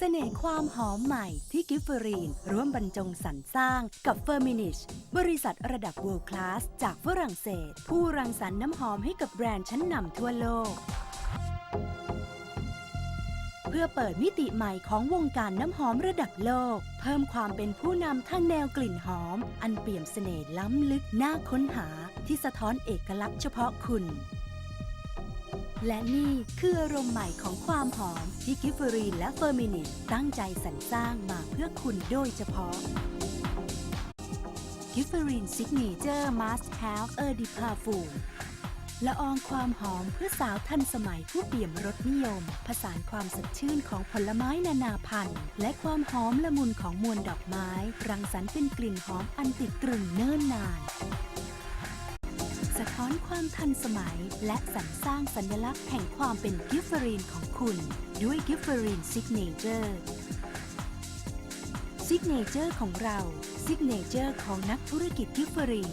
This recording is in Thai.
เสน่ห์ความหอมใหม่ที่กิฟเฟอรีน ร่วมบรรจงสรรสร้างกับเฟอร์มินิชบริษัทระดับ World Class จากฝรั่งเศส ผู้รังสรรค์น้ำหอมให้กับแบรนด์ชั้นนำทั่วโลก เพื่อเปิดมิติใหม่ของวงการน้ำหอมระดับโลก เพิ่มความเป็นผู้นำทางแนวกลิ่นหอม อันเปี่ยมเสน่ห์ล้ำลึกน่าค้นหาที่สะท้อนเอกลักษณ์เฉพาะคุณ และนี่คืออารมณ์ใหม่ของความหอมที่กิฟเฟอรีนและเฟอร์มินิชตั้งใจสรรสร้างมาเพื่อคุณโดยเฉพาะกิฟเฟอรีนซิกเนเจอร์มาสแ a ลเออร์ดิพาฟูละอองความหอมเพื่อสาวทันสมัยผู้เปี่ยมรสนิยม ผสานความสดชื่นของผลไม้นานาพันธุ์ และความหอมละมุนของมวลดอกไม้ รังสรรค์เป็นกลิ่นหอมอันติดตรึงเนิ่นนาน ความทันสมัย และสรรสร้างสัญลักษณ์แห่งความเป็นกิฟเฟอรีนของคุณด้วยกิฟเฟอรีนซิกเนเจอร์ซิกเนเจอร์ของเราซิกเนเจอร์ของนักธุรกิจกิฟเฟอรีน